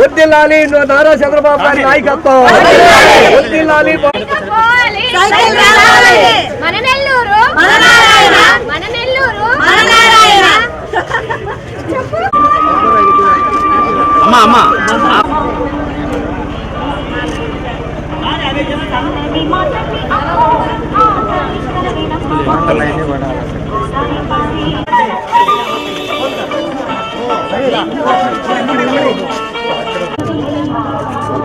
వద్దిల్లాలి నారా చంద్రబాబు గారి నాయకత్వం. వద్దిల్లాలి మన నెల్లూరు మన నెల్లూరు అమ్మా అమ్మా.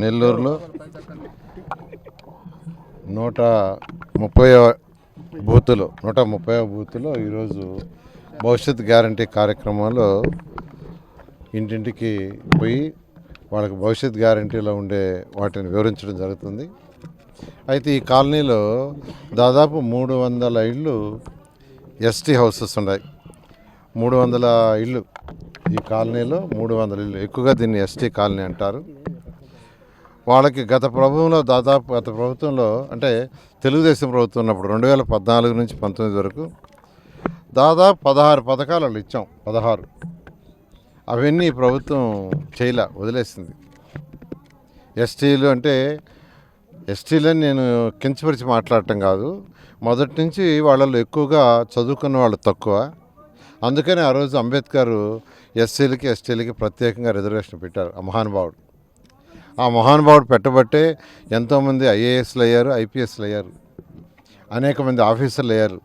నెల్లూరులో నూట ముప్పై బూతులు నూట ముప్పై బూతులో ఈరోజు భవిష్యత్ గ్యారంటీ కార్యక్రమంలో ఇంటింటికి పోయి వాళ్ళకి భవిష్యత్ గ్యారంటీలో ఉండే వాటిని వివరించడం జరుగుతుంది. అయితే ఈ కాలనీలో దాదాపు మూడు వందల ఇళ్ళు ఎస్టీ హౌసెస్ ఉన్నాయి. మూడు వందల ఇళ్ళు. ఈ కాలనీలో మూడు వందల ఇళ్ళు. ఎక్కువగా దీన్ని ఎస్టీ కాలనీ అంటారు. వాళ్ళకి గత ప్రభుత్వంలో దాదాపు గత ప్రభుత్వంలో అంటే తెలుగుదేశం ప్రభుత్వం ఉన్నప్పుడు రెండు వేల పద్నాలుగు నుంచి పంతొమ్మిది వరకు దాదాపు పదహారు పథకాలు వాళ్ళు ఇచ్చాం. పదహారు. అవన్నీ ప్రభుత్వం చేయలే వదిలేసింది. ఎస్టీలు అంటే ఎస్టీలని నేను కించపరిచి మాట్లాడటం కాదు. మొదటి నుంచి వాళ్ళలో ఎక్కువగా చదువుకున్న వాళ్ళు తక్కువ. అందుకని ఆ రోజు అంబేద్కర్ ఎస్సీలకి ఎస్టీలకి ప్రత్యేకంగా రిజర్వేషన్ పెట్టారు ఆ మహానుభావుడు. ఆ మహానుభావుడు పెట్టబట్టే ఎంతోమంది ఐఏఎస్లు అయ్యారు ఐపీఎస్లు అయ్యారు. అనేక మంది ఆఫీసర్లు అయ్యారు.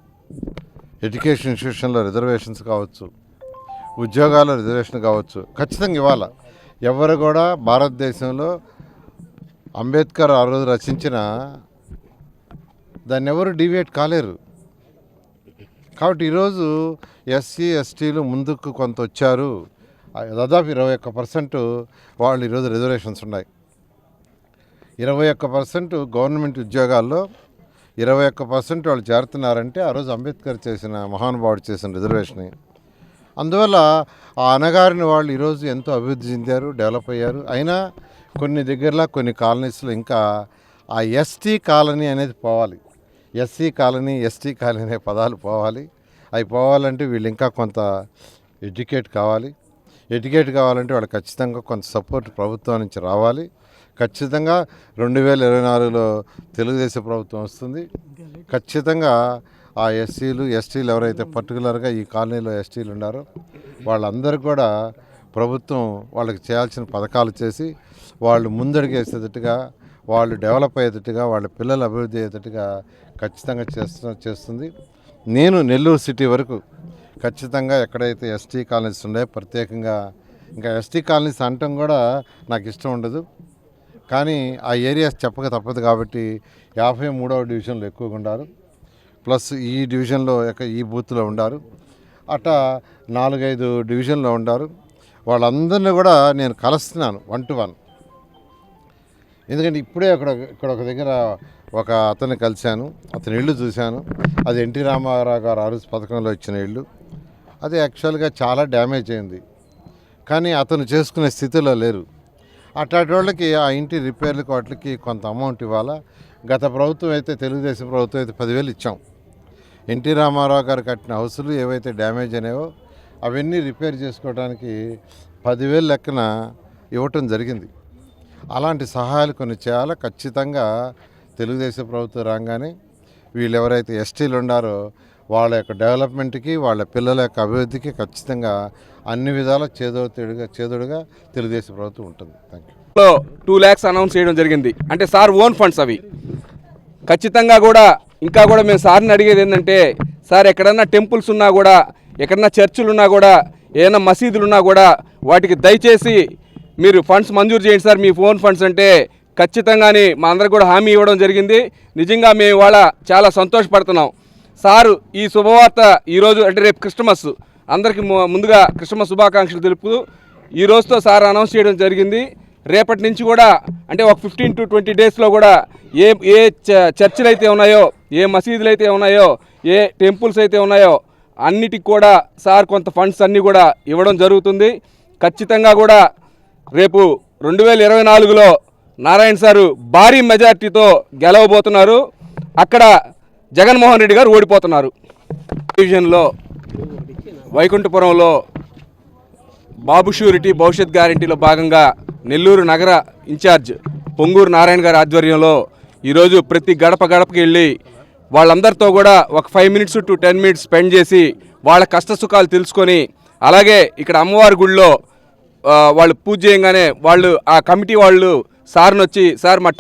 ఎడ్యుకేషన్ ఇన్స్టిట్యూషన్లో రిజర్వేషన్స్ కావచ్చు ఉద్యోగాల రిజర్వేషన్ కావచ్చు. ఖచ్చితంగా ఇవ్వాలి. ఎవరు కూడా భారతదేశంలో అంబేద్కర్ ఆ రోజు రచించిన దాన్ని ఎవరు డివేట్ కాలేరు. కాబట్టి ఈరోజు ఎస్సీ ఎస్టీలు ముందుకు కొంత వచ్చారు. దాదాపు ఇరవై ఒక్క పర్సెంట్ వాళ్ళు ఈరోజు రిజర్వేషన్స్ ఉన్నాయి. ఇరవై ఒక్క పర్సెంట్ గవర్నమెంట్ ఉద్యోగాల్లో ఇరవై ఒక్క పర్సెంట్ వాళ్ళు చేరుతున్నారంటే ఆ రోజు అంబేద్కర్ చేసిన మహానుభావుడు చేసిన రిజర్వేషన్. అందువల్ల ఆ అనగారిన వాళ్ళు ఈరోజు ఎంతో అభివృద్ధి చెందారు డెవలప్ అయ్యారు. అయినా కొన్ని దగ్గరలో కొన్ని కాలనీస్లో ఇంకా ఆ ఎస్టీ కాలనీ అనేది పోవాలి. ఎస్సీ కాలనీ ఎస్టీ కాలనీ అనే పదాలు పోవాలి. అవి పోవాలంటే వీళ్ళు ఇంకా కొంత ఎడ్యుకేట్ కావాలి. ఎడ్యుకేట్ కావాలంటే వాళ్ళు ఖచ్చితంగా కొంత సపోర్ట్ ప్రభుత్వం నుంచి రావాలి. ఖచ్చితంగా రెండు వేల ఇరవై నాలుగులో తెలుగుదేశం ప్రభుత్వం వస్తుంది. ఖచ్చితంగా ఆ ఎస్సీలు ఎస్టీలు ఎవరైతే పర్టికులర్గా ఈ కాలనీలో ఎస్టీలు ఉన్నారో వాళ్ళందరూ కూడా ప్రభుత్వం వాళ్ళకి చేయాల్సిన పథకాలు చేసి వాళ్ళు ముందడుగేసేటట్టుగా వాళ్ళు డెవలప్ అయ్యేటట్టుగా వాళ్ళ పిల్లలు అభివృద్ధి అయ్యేటట్టుగా ఖచ్చితంగా చేస్తు చేస్తుంది. నేను నెల్లూరు సిటీ వరకు ఖచ్చితంగా ఎక్కడైతే ఎస్టీ కాలనీస్ ఉన్నాయో ప్రత్యేకంగా ఇంకా ఎస్టీ కాలనీస్ అనటం కూడా నాకు ఇష్టం ఉండదు. కానీ ఆ ఏరియాస్ చెప్పక తప్పదు కాబట్టి యాభై మూడవ డివిజన్లో ఎక్కువగా ఉండారు. ప్లస్ ఈ డివిజన్లో యొక్క ఈ బూత్లో ఉండారు. అట్టా నాలుగైదు డివిజన్లో ఉండారు. వాళ్ళందరినీ కూడా నేను కలుస్తున్నాను వన్ టు వన్ ఎందుకంటే ఇప్పుడే అక్కడ ఇక్కడ ఒక దగ్గర ఒక అతన్ని కలిశాను అతని ఇల్లు చూశాను. అది ఎన్టీ రామారావు గారు ఆరుస్ పథకంలో ఇచ్చిన ఇల్లు. అది యాక్చువల్గా చాలా డ్యామేజ్ అయింది. కానీ అతను చేసుకునే స్థితిలో లేరు. అట్లాంటి వాళ్ళకి ఆ ఇంటి రిపేర్లకు వాటికి కొంత అమౌంట్ ఇవ్వాలా? గత ప్రభుత్వం అయితే తెలుగుదేశం ప్రభుత్వం అయితే పదివేలు ఇచ్చాం. ఎన్టీ రామారావు గారు కట్టిన హౌసులు ఏవైతే డ్యామేజ్ అనేవో అవన్నీ రిపేర్ చేసుకోవడానికి పదివేలు లెక్కన ఇవ్వటం జరిగింది. అలాంటి సహాయాలు కొన్ని చేయాలి? ఖచ్చితంగా తెలుగుదేశం ప్రభుత్వం రాగానే వీళ్ళు ఎవరైతే ఎస్టీలు ఉండారో వాళ్ళ యొక్క డెవలప్మెంట్కి వాళ్ళ పిల్లల యొక్క అభివృద్ధికి ఖచ్చితంగా అన్ని విధాల చేదోడుగా చేదోడుగా తెలుగుదేశం ప్రభుత్వం ఉంటుంది. Thank you two lakhs announce చేయడం జరిగింది. అంటే సార్ ఓన్ ఫండ్స్ అవి. ఖచ్చితంగా కూడా ఇంకా కూడా మేము సార్ని అడిగేది ఏంటంటే సార్ ఎక్కడన్నా టెంపుల్స్ ఉన్నా కూడా ఎక్కడన్నా చర్చిలున్నా కూడా ఏదైనా మసీదులు ఉన్నా కూడా వాటికి దయచేసి మీరు ఫండ్స్ మంజూరు చేయండి సార్. మీ ఫోన్ ఫండ్స్ అంటే ఖచ్చితంగానే మా అందరికి కూడా హామీ ఇవ్వడం జరిగింది. నిజంగా మేము ఇవాళ చాలా సంతోషపడుతున్నాం. సారు ఈ శుభవార్త ఈరోజు అంటే రేపు క్రిస్టమస్ అందరికీ ముందుగా క్రిస్టమస్ శుభాకాంక్షలు తెలుపుతూ ఈ రోజుతో సార్ అనౌన్స్ చేయడం జరిగింది. రేపటి నుంచి కూడా అంటే ఒక ఫిఫ్టీన్ టు ట్వంటీ డేస్లో కూడా ఏ ఏ చ- చర్చిలు అయితే ఉన్నాయో ఏ మసీదులు అయితే ఉన్నాయో ఏ టెంపుల్స్ అయితే ఉన్నాయో అన్నిటికి కూడా సార్ కొంత ఫండ్స్ అన్నీ కూడా ఇవ్వడం జరుగుతుంది. ఖచ్చితంగా కూడా రేపు రెండు వేల ఇరవై నాలుగులో నారాయణ సారు భారీ మెజార్టీతో గెలవబోతున్నారు. అక్కడ జగన్మోహన్ రెడ్డి గారు ఓడిపోతున్నారు. డివిజన్లో వైకుంఠపురంలో బాబు షూరిటీ భవిష్యత్ గ్యారంటీలో భాగంగా నెల్లూరు నగర ఇన్ఛార్జ్ పొంగూరు నారాయణ గారి ఆధ్వర్యంలో ఈరోజు ప్రతి గడప గడపకి వెళ్ళి వాళ్ళందరితో కూడా ఒక five minutes to ten minutes spend చేసి వాళ్ళ కష్ట సుఖాలు తెలుసుకొని అలాగే ఇక్కడ అమ్మవారి గుడిలో వాళ్ళు పూజ చేయగానే వాళ్ళు ఆ కమిటీ వాళ్ళు సార్ని వచ్చి సార్ మా